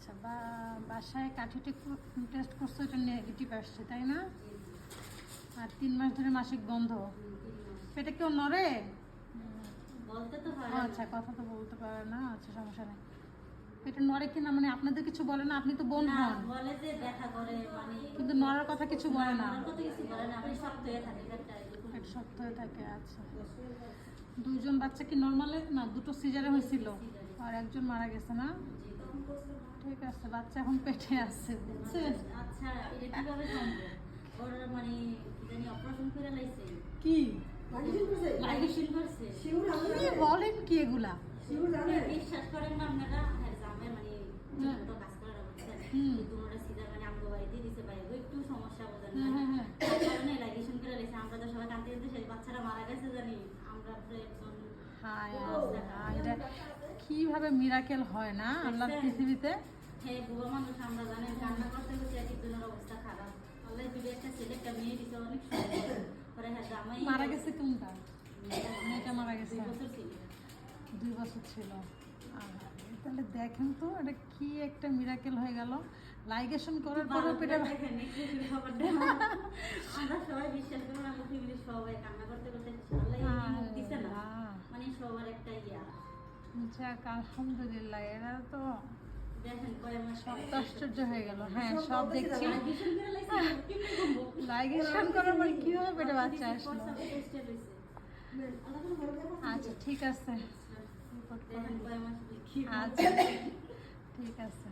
আচ্ছা বা বাসায় কাঠিটি টেস্ট করছ এটা নেগেটিভ আসছে তাই না? আর তিন মাস ধরে মাসিক বন্ধ। পেটে কেউ নড়ে? আচ্ছা কথা তো বলতে পারে না আচ্ছা সমস্যা নেই। পেটে নড়ে কিনা মানে আপনাদের কিছু বলে না আপনি তো বোন হন। বলে যে দেখা করে মানে কিন্তু নড়ার কথা কিছু বলে না। কথা কিছু বলে না আমি শক্ত হয়ে থাকি পেট শক্ত হয়ে থাকে আচ্ছা। দুইজন বাচ্চা কি নর্মালে না দুটো সিজারে হয়েছিল। আর একজন মারা গেছে না? ঠিক আছে বাচ্চা এখন পেটে আছে বুঝছেন? আচ্ছা এটা কীভাবে সম্ভব? ওর মানে কি জানি অপারেশন করে লাইছে। কি? লাইগেশন বলেন কি এগুলা? বিশ্বাস করেন না আপনারা? হ্যাঁ জামের মানে কাজ না। সিধা মানে আমগো বাড়িতে দিছে ভাই একটু সমস্যা বোঝেন হ্যাঁ, হ্যাঁ, হ্যাঁ। কারণে লাইগেশন করে লাইছে। আমরা তো সবাই কাঁদতে কাঁদতে সেই বাচ্চারা মারা গেছে জানি। আমরা একজন হায় কীভাবে মিরাকেল হয় না আল্লাহর পৃথিবীতে? হ্যাঁ মানুষ আমরা জানেন করতে করতে এক একজনের অবস্থা খারাপ। আল্লাহ যদি একটা ছেলে একটা মেয়ে দিছে অনেক পরে হ্যাঁ। জামাই মারা গেছে কোনটা? মেয়েটা মারা গেছে। দুই বছর ছিল। দুই বছর ছিল। তাহলে দেখেন তো এটা কি একটা মিরাকেল হয়ে গেল। লাইগেশন করার পরেও পেটে। আমরা সবাই বিশ্বাস করি আমরা ফ্যামিলি সবাই কান্না করতে করতে আল্লাহ আল্লাহ। মানে সবার একটা ইয়া। যাক আলহামদুলিল্লাহ এরা তো আশ্চর্য হয়ে গেল। হ্যাঁ সব দেখছি? লাইগেশন করার পর কীভাবে পেটে বাচ্চা আসলো? লইছে। আচ্ছা ঠিক আছে। আচ্ছা ঠিক আছে।